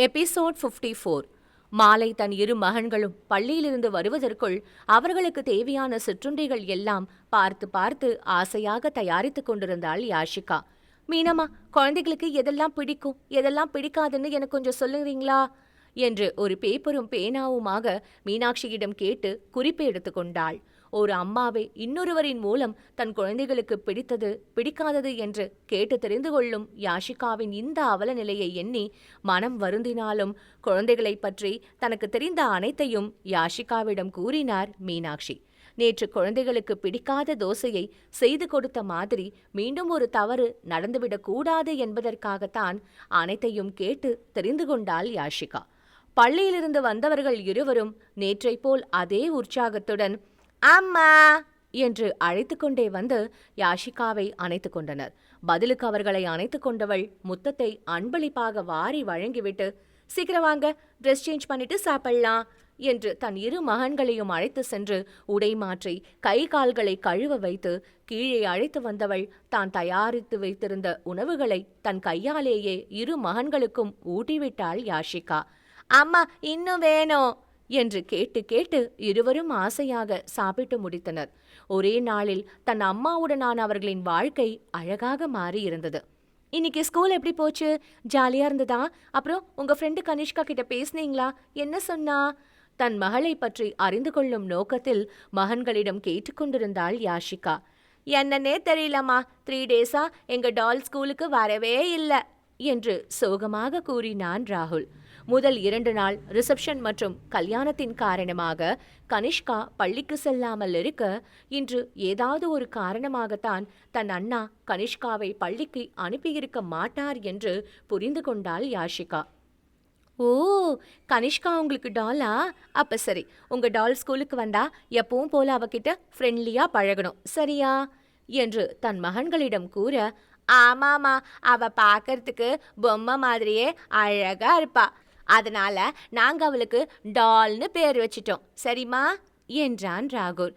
Episode 54 four மாலை தன் இரு மகன்களும் பள்ளியிலிருந்து வருவதற்குள் அவர்களுக்கு தேவையான சிற்றுண்டிகள் எல்லாம் பார்த்து பார்த்து ஆசையாக தயாரித்துக் கொண்டிருந்தாள் யாஷிகா. மீனம்மா குழந்தைகளுக்கு எதெல்லாம் பிடிக்கும் எதெல்லாம் பிடிக்காதுன்னு எனக்கு கொஞ்சம் சொல்லுறீங்களா என்று ஒரு பேப்பரும் பேனாவுமாக மீனாட்சியிடம் கேட்டு குறிப்பு எடுத்துக்கொண்டாள் ஒரு அம்மாவே இன்னொருவரின் மூலம் தன் குழந்தைகளுக்கு பிடித்தது பிடிக்காதது என்று கேட்டு தெரிந்து கொள்ளும் யாஷிகாவின் இந்த அவல நிலையை எண்ணி மனம் வருந்தினாலும் குழந்தைகளைப் பற்றி தனக்கு தெரிந்த அனைத்தையும் யாஷிகாவிடம் கூறினார் மீனாட்சி. நேற்று குழந்தைகளுக்கு பிடிக்காத தோசையை செய்து கொடுத்த மாதிரி மீண்டும் ஒரு தவறு நடந்துவிடக்கூடாது என்பதற்காகத்தான் அனைத்தையும் கேட்டு தெரிந்து கொண்டாள் யாஷிகா. பள்ளியிலிருந்து வந்தவர்கள் இருவரும் நேற்றைப் போல் அதே உற்சாகத்துடன் அம்மா என்று அழைத்து கொண்டே வந்து யாஷிகாவை அணைத்து கொண்டனர். பதிலுக்கு அவர்களை அணைத்து கொண்டவள் முத்தத்தை அன்பளிப்பாக வாரி வழங்கிவிட்டு சீக்கிரம் வாங்க ட்ரெஸ் சேஞ்ச் பண்ணிட்டு சாப்பிடலாம் என்று தன் இரு மகன்களையும் அழைத்து சென்று உடை மாற்றி கை கால்களை கழுவ வைத்து கீழே அழைத்து வந்தவள் தான் தயாரித்து வைத்திருந்த உணவுகளை தன் கையாலேயே இரு மகன்களுக்கும் ஊட்டிவிட்டாள் யாஷிகா. அம்மா இன்னும் வேணும் என்று கேட்டு கேட்டு இருவரும் ஆசையாக சாப்பிட்டு முடித்தனர். ஒரே நாளில் தன் அம்மாவுடனான அவர்களின் வாழ்க்கை அழகாக மாறி இருந்தது இன்னைக்கு ஸ்கூல் எப்படி போச்சு? ஜாலியா இருந்ததா? அப்புறம் உங்க ஃப்ரெண்டு கனிஷ்கா கிட்ட பேசுனீங்களா? என்ன சொன்னா? தன் மகளை பற்றி அறிந்து கொள்ளும் நோக்கத்தில் மகன்களிடம் கேட்டுக்கொண்டிருந்தாள் யாஷிகா. என்னன்னே தெரியலம்மா. த்ரீ டேஸா எங்க டால் ஸ்கூலுக்கு வரவே இல்லை. என்று சோகமாக கூறினான் ராகுல். முதல் இரண்டு நாள் ரிசப்ஷன் மற்றும் கல்யாணத்தின் காரணமாக கனிஷ்கா பள்ளிக்கு செல்லாமல் இருக்க இன்று ஏதாவது ஒரு காரணமாகத்தான் தன் அண்ணா கனிஷ்காவை பள்ளிக்கு அனுப்பியிருக்க மாட்டார் என்று புரிந்து கொண்டாள் யாஷிகா. ஓ கனிஷ்கா உங்களுக்கு டாலா அப்ப சரி உங்க டால் ஸ்கூலுக்கு வந்தா எப்பவும் போல அவகிட்ட ஃப்ரெண்ட்லியா பழகணும் சரியா? என்று தன் மகன்களிடம் கூற ஆமாமா அவ பார்க்கறதுக்கு பொம்மை மாதிரியே அழகா இருப்பா. அதனால நாங்க அவளுக்கு டால்னு பேர் வச்சிட்டோம். சரிம்மா? என்றான் ராகுல்.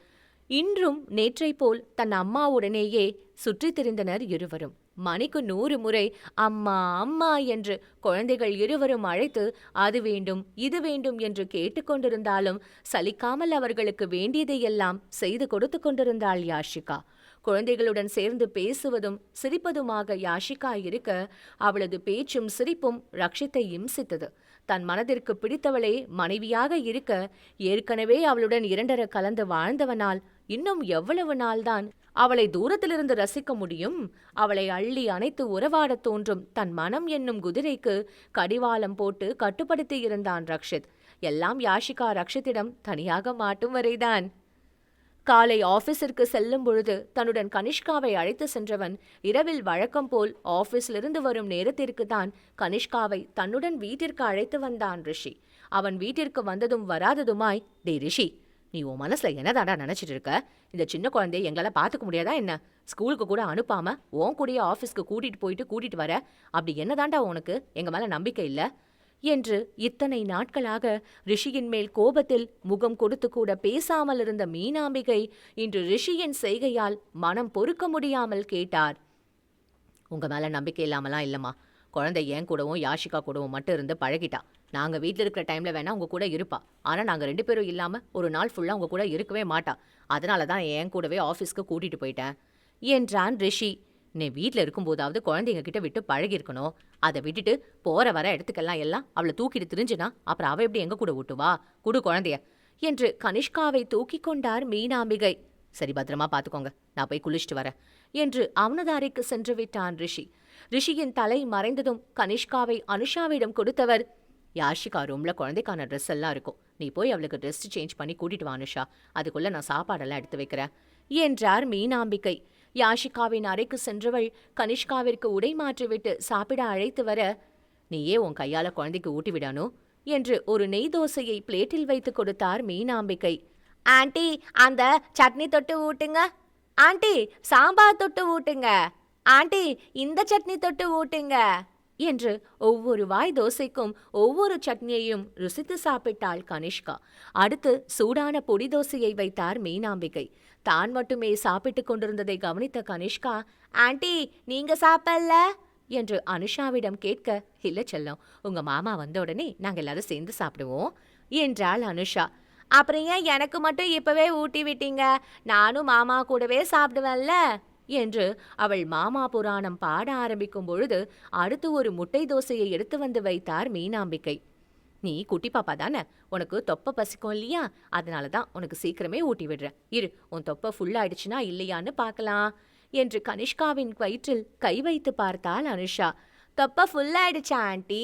இன்றும் நேற்றைப் போல் தன் அம்மாவுடனேயே சுற்றித் திரிந்தனர் இருவரும். மணிக்கு நூறு முறை அம்மா அம்மா என்று குழந்தைகள் இருவரும் அழைத்து அது வேண்டும் இது வேண்டும் என்று கேட்டுக்கொண்டிருந்தாலும் சலிக்காமல் அவர்களுக்கு வேண்டியதையெல்லாம் செய்து கொடுத்து கொண்டிருந்தாள் யாஷிகா. குழந்தைகளுடன் சேர்ந்து பேசுவதும் சிரிப்பதுமாக யாஷிகா இருக்க அவளது பேச்சும் சிரிப்பும் ரக்ஷித்தை இம்சித்தது. தன் மனதிற்கு பிடித்தவளே மனைவியாக இருக்க ஏற்கனவே அவளுடன் இரண்டர கலந்து வாழ்ந்தவனால் இன்னும் எவ்வளவு நாள்தான் அவளை தூரத்திலிருந்து ரசிக்க முடியும்? அவளை அள்ளி அணைத்து உறவாடத் தோன்றும் தன் மனம் என்னும் குதிரைக்கு கடிவாளம் போட்டு கட்டுப்படுத்தி இருந்தான் ரக்ஷித். எல்லாம் யாஷிகா ரக்ஷித்திடம் தனியாக மாட்டும் வரைதான். காலை ஆபீஸிற்கு செல்லும் பொழுது தன்னுடன் கனிஷ்காவை அழைத்து சென்றவன் இரவில் வழக்கம் போல் ஆபீஸிலிருந்து வரும் நேரத்திற்கு தான் கனிஷ்காவை தன்னுடன் வீட்டிற்கு அழைத்து வந்தான் ரிஷி. அவன் வீட்டிற்கு வந்ததும் வராததுமாய் டே ரிஷி நீ உன் மனசுல என்னதாடா நினைச்சிட்டு இருக்க? இந்த சின்ன குழந்தைய எங்களால பார்த்துக்க முடியாதா என்ன? ஸ்கூலுக்கு கூட அனுப்பாம உன் கூடயே ஆஃபீஸ்க்கு கூட்டிட்டு போயிட்டு கூட்டிட்டு வர? அப்படி என்னதாண்டா உனக்கு? எங்க மேல நம்பிக்கை இல்லை? என்று இத்தனை நாட்களாக ரிஷியின் மேல் கோபத்தில் முகம் கொடுத்து கூட பேசாமல் இருந்த மீனாம்பிகை இன்று ரிஷியின் செய்கையால் மனம் பொறுக்க முடியாமல் கேட்டார். உங்க மேல நம்பிக்கை இல்லாமலாம் இல்லம்மா. குழந்தை என் கூடவும் யாஷிகா கூடவும் மட்டும் இருந்து பழகிட்டா? நாங்கள் வீட்டில் இருக்கிற டைமில் வேணால் உங்க கூட இருப்பா. ஆனால் நாங்கள் ரெண்டு பேரும் இல்லாமல் ஒரு நாள் ஃபுல்லாக உங்க கூட இருக்கவே மாட்டா. அதனால தான் என் கூடவே ஆஃபீஸ்க்கு கூட்டிட்டு போயிட்டேன். என்றான் ரிஷி. நீ வீட்டில் இருக்கும்போதாவது குழந்தைங்க கிட்ட விட்டு பழகிருக்கணும் அதை விட்டுட்டு போற வர இடத்துக்கெல்லாம் எல்லாம் அவளை தூக்கிட்டு திரிஞ்சுனா அப்புறம் அவ எப்படி எங்க கூட விட்டுவா குடு குழந்தைய என்று கனிஷ்காவை தூக்கி கொண்டார் மீனாம்பிகை. சரி பத்திரமா பாத்துக்கோங்க. நான் போய் குளிச்சுட்டு வரேன் என்று அவனதாரிக்கு சென்று விட்டான் ரிஷி. ரிஷியின் தலை மறைந்ததும் கனிஷ்காவை அனுஷாவிடம் கொடுத்தவர் யாஷிகா ரூம்ல குழந்தைக்கான ட்ரெஸ் எல்லாம் இருக்கும். நீ போய் அவளுக்கு ட்ரெஸ் சேஞ்ச் பண்ணி கூட்டிட்டு வா அனுஷா. அதுக்குள்ள நான் சாப்பாடெல்லாம் எடுத்து வைக்கிறேன் என்றார் மீனாம்பிகை. யாஷிகாவின் அறைக்கு சென்றவள் கனிஷ்காவிற்கு உடை மாற்றிவிட்டு சாப்பிட அழைத்து வர நீயே உன் கையால குழந்தைக்கு ஊட்டிவிடானோ என்று ஒரு நெய் தோசையை பிளேட்டில் வைத்து கொடுத்தார் மீனாம்பிக்கை. ஆண்டி அந்த சட்னி தொட்டு ஊட்டுங்க. ஆண்டி சாம்பார் தொட்டு ஊட்டுங்க. ஆண்டி இந்த சட்னி தொட்டு ஊட்டுங்க என்று ஒவ்வொரு வாய் தோசைக்கும் ஒவ்வொரு சட்னியையும் ருசித்து சாப்பிட்டாள் கனிஷ்கா. அடுத்து சூடான பொடி தோசையை வைத்தார் மீனாம்பிகை தான் மட்டுமே சாப்பிட்டுக் கொண்டிருந்ததை கவனித்த கனிஷ்கா ஆண்டி நீங்க சாப்பிடல? என்று அனுஷாவிடம் கேட்க இல்ல செல்லம் உங்க மாமா வந்த உடனே நாங்க எல்லாரும் சேர்ந்து சாப்பிடுவோம் என்றாள் அனுஷா. அப்புறம் ஏன் எனக்கு மட்டும் இப்பவே ஊட்டி விட்டீங்க? நானும் மாமா கூடவே சாப்பிடுவேன்ல? என்று அவள் மாமா புராணம் பாட ஆரம்பிக்கும் பொழுது அடுத்து ஒரு முட்டை தோசையை எடுத்து வந்து வைத்தார் மீனாம்பிக்கை. நீ குட்டி பாப்பா தானே? உனக்கு தொப்பை பசிக்கும் இல்லையா? அதனால தான் உனக்கு சீக்கிரமே ஊட்டி விடுறேன். இரு உன் தொப்பை ஃபுல்லாயிடுச்சுனா இல்லையான்னு பார்க்கலாம். என்று கனிஷ்காவின் வயிற்றில் கை வைத்து பார்த்தாள் அனுஷா. தொப்பை ஃபுல்லாயிடுச்சா ஆண்டி?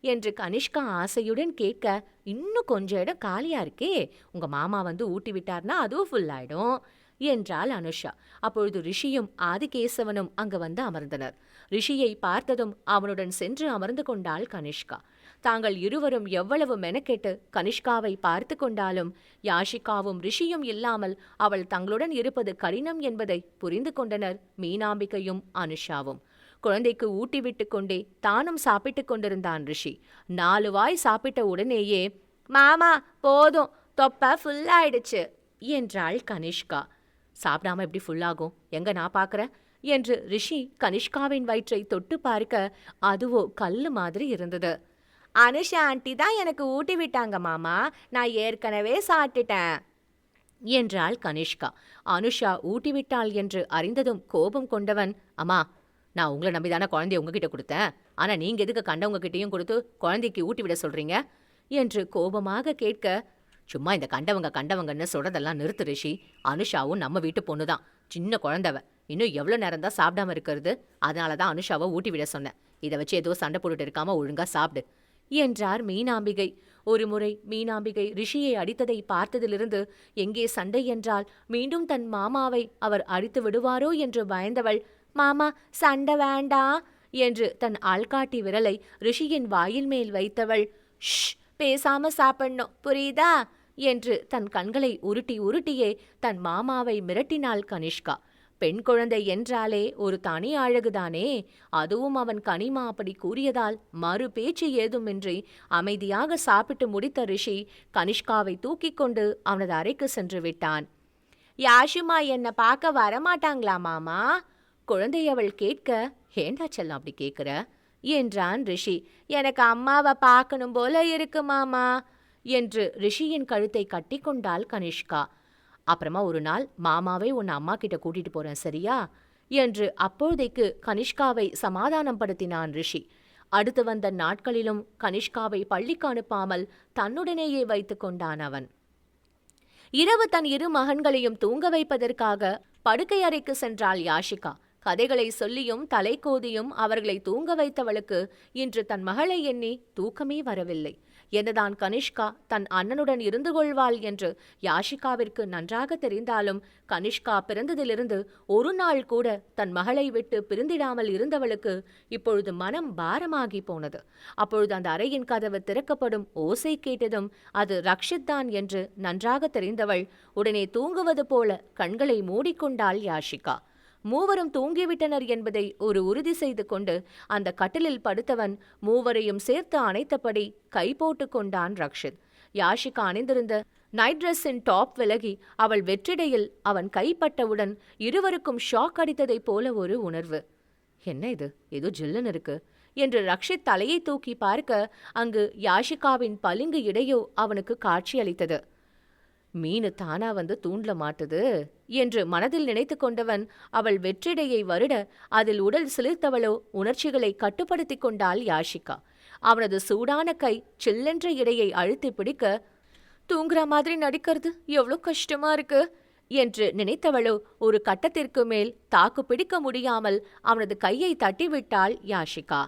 என்று கனிஷ்கா ஆசையுடன் கேட்க இன்னும் கொஞ்சம் இடம் காலியா இருக்கே? உங்க மாமா வந்து ஊட்டி விட்டார்னா அதுவும் ஃபுல்லாயிடும் என்றாள் அனுஷா. அப்பொழுது ரிஷியும் ஆதிகேசவனும் அங்கு வந்து அமர்ந்தனர். ரிஷியை பார்த்ததும் அவனுடன் சென்று அமர்ந்து கொண்டாள் கனிஷ்கா. தாங்கள் இருவரும் எவ்வளவு மெனக்கெட்டு கனிஷ்காவை பார்த்து கொண்டாலும் யாஷிகாவும் ரிஷியும் இல்லாமல் அவள் தங்களுடன் இருப்பது கடினம் என்பதை புரிந்து கொண்டனர் மீனாம்பிகையும் அனுஷாவும். குழந்தைக்கு ஊட்டிவிட்டு கொண்டே தானும் சாப்பிட்டு கொண்டிருந்தான் ரிஷி. நாலு வாய் சாப்பிட்ட உடனேயே மாமா போதும் தொப்ப ஃபுல்லாயிடுச்சு என்றாள் கனிஷ்கா. சாப்பிடாம எப்படி ஃபுல்லாகும் எங்க நான் பார்க்கறேன்? என்று ரிஷி கனிஷ்காவின் வயிற்றை தொட்டு பார்க்க அதுவோ கல்லு மாதிரி இருந்தது. அனுஷா ஆண்டி தான் எனக்கு ஊட்டி விட்டாங்க மாமா. நான் ஏற்கனவே சாப்பிட்டுட்டேன் என்றாள் கனிஷ்கா. அனுஷா ஊட்டி விட்டாள் என்று அறிந்ததும் கோபம் கொண்டவன் அம்மா நான் உங்களை நம்பி தானே குழந்தைய உங்ககிட்ட கொடுத்தேன். ஆனால் நீங்கள் எதுக்கு கண்டவங்ககிட்டையும் கொடுத்து குழந்தைக்கு ஊட்டி விட சொல்றீங்க? என்று கோபமாக கேட்க சும்மா இந்த கண்டவங்க கண்டவங்கன்னு சொல்கிறதெல்லாம் நிறுத்து ரிஷி. அனுஷாவும் நம்ம வீட்டு பொண்ணு தான் சின்ன குழந்தவ. இன்னும் எவ்வளோ நேரம் தான் சாப்பிடாம இருக்கிறது? அதனால தான் அனுஷாவை ஊட்டி விட சொன்னேன். இதை வச்சு ஏதோ சண்டை போட்டுட்டு இருக்காமல் ஒழுங்காக சாப்பிடு. என்றார் மீனாம்பிகை. ஒருமுறை மீனாம்பிகை ரிஷியை அடித்ததை பார்த்ததிலிருந்து எங்கே சண்டை என்றால் மீண்டும் தன் மாமாவை அவர் அடித்து விடுவாரோ? என்று பயந்தவள் மாமா சண்டை வேண்டா? என்று தன் ஆள்காட்டி விரலை ரிஷியின் வாயில் மேல் வைத்தவள் ஷ் பேசாம சாப்பிடணும் புரியுதா? என்று தன் கண்களை உருட்டி உருட்டியே தன் மாமாவை மிரட்டினாள் கனிஷ்கா. பெண் குழந்தை என்றாலே ஒரு தனி அழகுதானே? அதுவும் அவன் கனிமா அப்படி கூறியதால் மறு பேச்சு ஏதுமின்றி அமைதியாக சாப்பிட்டு முடித்த ரிஷி கனிஷ்காவை தூக்கிக் கொண்டு அவனது அறைக்கு சென்று விட்டான். யாஷுமா என்ன பார்க்க வரமாட்டாங்களா மாமா? குழந்தை அவள் கேட்க ஏண்டா செல்லம் அப்படி கேட்குற என்றான் ரிஷி. எனக்கு அம்மாவை பார்க்கணும் போல இருக்கு மாமா என்று ரிஷியின் கழுத்தை கட்டிக்கொண்டாள் கனிஷ்கா. அப்புறமா ஒரு நாள் மாமாவே உன்னை அம்மா கிட்ட கூட்டிட்டு போறேன் சரியா? என்று அப்போதைக்கு கனிஷ்காவை சமாதானம் படுத்தினான் ரிஷி. அடுத்து வந்த நாட்களிலும் கனிஷ்காவை பள்ளிக்கு அனுப்பாமல் தன்னுடனேயே வைத்துக் கொண்டான் அவன். இரவு தன் இரு மகன்களையும் தூங்க வைப்பதற்காக படுக்கை அறைக்கு சென்றாள் யாஷிகா. கதைகளை சொல்லியும் தலை கோதியும் அவர்களை தூங்க வைத்தவளுக்கு இன்று தன் மகளை எண்ணி தூக்கமே வரவில்லை. என்னதான் கனிஷ்கா தன் அண்ணனுடன் இருந்து கொள்வாள் என்று யாஷிகாவிற்கு நன்றாக தெரிந்தாலும் கனிஷ்கா பிறந்ததிலிருந்து ஒரு நாள் கூட தன் மகளை விட்டு பிரிந்திடாமல் இருந்தவளுக்கு இப்பொழுது மனம் பாரமாகி போனது. அப்பொழுது அந்த அறையின் கதவு திறக்கப்படும் ஓசை கேட்டதும் அது ரக்ஷித் தான் என்று நன்றாக தெரிந்தவள் உடனே தூங்குவது போல கண்களை மூடிக்கொண்டாள் யாஷிகா. மூவரும் தூங்கிவிட்டனர் என்பதை ஒரு உறுதி செய்து கொண்டு அந்த கட்டிலில் படுத்தவன் மூவரையும் சேர்த்து அணைத்தபடி கை போட்டு கொண்டான் ரக்ஷித். யாஷிகா அணிந்திருந்த நைட் ட்ரெஸ்ஸின் டாப் விலகி அவள் வெற்றிடையில் அவன் கைப்பட்டவுடன் இருவருக்கும் ஷாக் அடித்ததைப் போல ஒரு உணர்வு. என்ன இது? ஏதோ ஜில்லுன்னு இருக்கு என்று ரக்ஷித் தலையை தூக்கி பார்க்க அங்கு யாஷிகாவின் பளிங்கு இடையோ அவனுக்கு காட்சியளித்தது. மீனு தானா வந்து தூண்ல மாட்டுது என்று மனதில் நினைத்து கொண்டவன் அவள் வெற்றிடையை வருட அதில் உடல் சிலிர்த்தவளோ உணர்ச்சிகளை கட்டுப்படுத்திக் கொண்டாள் யாஷிகா. அவனது சூடான கை சில்லென்ற இடையை அழுத்தி பிடிக்க தூங்குற மாதிரி நடிக்கிறது எவ்வளோ கஷ்டமா இருக்கு என்று நினைத்தவளோ ஒரு கட்டத்திற்கு மேல் தாக்கு பிடிக்க முடியாமல் அவனது கையை தட்டிவிட்டாள் யாஷிகா.